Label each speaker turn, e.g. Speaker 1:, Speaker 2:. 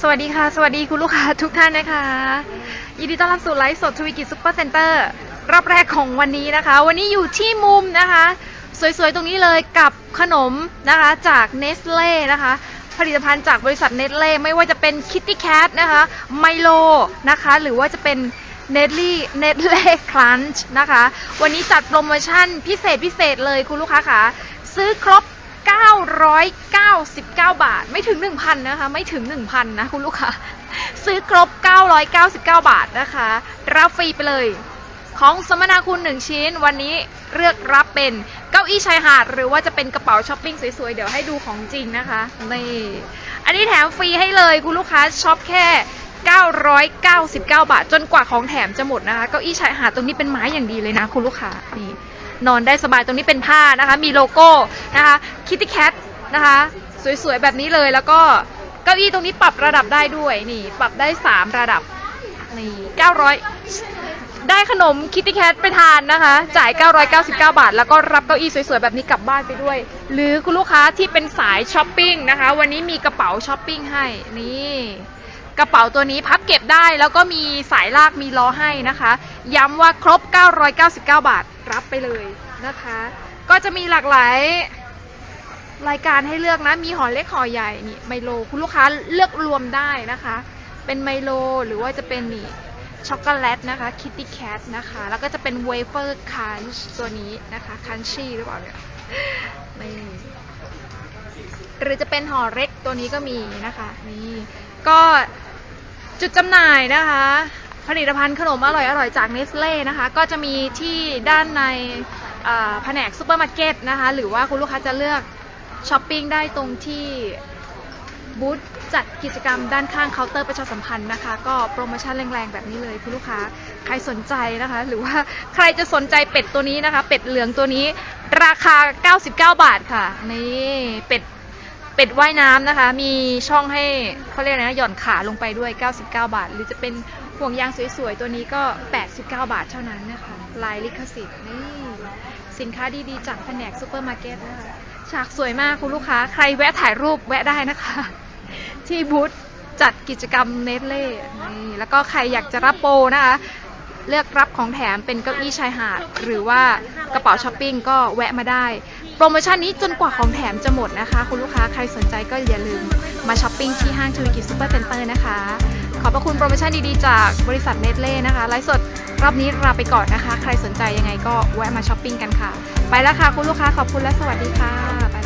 Speaker 1: สวัสดีค่ะ สวัสดีคุณลูกค้าทุกท่านนะคะ ยินดีต้อนรับสู่ไลฟ์สดทวีกิจซุปเปอร์เซ็นเตอร์รอบแรกของวันนี้นะคะ วันนี้อยู่ที่มุมนะคะ สวยๆ ตรงนี้เลยกับขนมนะคะจากเนสเล่นะคะ ผลิตภัณฑ์จากบริษัทเนสเล่ไม่ว่าจะเป็นคิตตี้แคทนะคะไมโลนะคะ หรือว่าจะเป็นเนตลี่เนตเล่คลันช์นะคะ วันนี้จัดโปรโมชั่นพิเศษพิเศษเลยคุณลูกค้าค่ะ ซื้อครบ 999 บาท ไม่ถึง 1,000 นะคะ ไม่ถึง 1,000 นะคุณลูกค้า ซื้อครบ 999 บาทนะคะ รับฟรีไปเลย ของสมนาคุณ 1 ชิ้น วันนี้เลือกรับเป็นเก้าอี้ชายหาด หรือว่าจะเป็นกระเป๋าช้อปปิ้งสวยๆ เดี๋ยวให้ดูของจริงนะคะ นี่ อันนี้แถมฟรีให้เลยคุณลูกค้าช็อปแค่ 999 บาท จนกว่าของแถมจะหมดนะคะ เก้าอี้ชายหาดตรงนี้เป็นไม้อย่างดีเลยนะคุณลูกค้า นี่ นอนได้สบายตรงนี้เป็นผ้านะคะ มีโลโก้นะคะคิตตี้แคทนะคะ สวยๆ แบบนี้เลยแล้วก็เก้าอี้ตรงนี้ปรับระดับได้ด้วยนี่ปรับได้ 3 ระดับนี่900 ได้ขนมคิตตี้แคทไปทานนะคะ จ่าย 999 บาท แล้วก็รับเก้าอี้สวยๆ แบบนี้กลับบ้านไปด้วย หรือคุณลูกค้าที่เป็นสายช้อปปิ้งนะคะ วันนี้มีกระเป๋าช้อปปิ้งให้นี่กระเป๋าตัวนี้พับเก็บได้แล้วก็มีสายลากมีล้อให้นะคะ ย้ำว่าครบ 999 บาทรับไปเลยนะคะ ก็จะมีหลากหลายรายการให้เลือกนะ มีห่อเล็กห่อใหญ่นี่ไมโลคุณลูกค้าเลือกรวมได้นะคะ เป็นไมโลหรือว่าจะเป็นนี่ช็อกโกแลตนะคะคิตตี้แคทนะคะ แล้วก็จะเป็นเวเฟอร์คันช์ตัวนี้นะคะคันชี่หรือเปล่าเนี่ยนี่หรือจะเป็นห่อเล็กตัวนี้ก็มีนะคะ นี่ ก็จุดจำหน่ายนะคะ ผลิตภัณฑ์ขนมอร่อยๆจากเนสเล่นะคะ ก็จะมีที่ด้านในแผนกซูเปอร์มาร์เก็ตนะคะ หรือว่าคุณลูกค้าจะเลือกช้อปปิ้งได้ตรงที่บูธจัดกิจกรรมด้านข้างเคาน์เตอร์ประชาสัมพันธ์นะคะ ก็โปรโมชั่นแรงๆ แบบนี้เลยคุณลูกค้าใครสนใจนะคะ หรือว่าใครจะสนใจเป็ดตัวนี้นะคะ เป็ดเหลืองตัวนี้ราคา 99 บาทค่ะ นี่เป็ดเป็ดว่ายน้ำนะคะ มีช่องให้เขาเรียกอะไรนะหย่อนขาลงไปด้วย 99 บาท หรือจะเป็น ห่วงยางสวยๆ ตัวนี้ก็ 89 บาทเท่านั้นนะคะ ลายลิขสิทธิ์นี่สินค้าดีๆ จากแผนกซูเปอร์มาร์เก็ตนะคะฉากสวยมากคุณลูกค้า ใครแวะถ่ายรูปแวะได้นะคะ ที่บูธจัดกิจกรรมเนสเล่นี่แล้วก็ใครอยากจะรับโปรนะคะ เลือกรับของแถมเป็นเก้าอี้ชายหาด หรือว่ากระเป๋าช้อปปิ้งก็แวะมาได้ โปรโมชั่นนี้จนกว่าของแถมจะหมดนะคะ คุณลูกค้าใครสนใจก็อย่าลืมมาช้อปปิ้งที่ห้างธุรกิจซูเปอร์เซ็นเตอร์นะคะ อบพระคุณโปรโมชั่นดีๆ จากบริษัทเนสเล่นะคะไลฟ์สดรอบนี้ลาไปก่อนนะคะ ใครสนใจยังไงก็แวะมาช้อปปิ้งกันค่ะ ไปแล้วค่ะคุณลูกค้าขอบคุณและสวัสดีค่ะ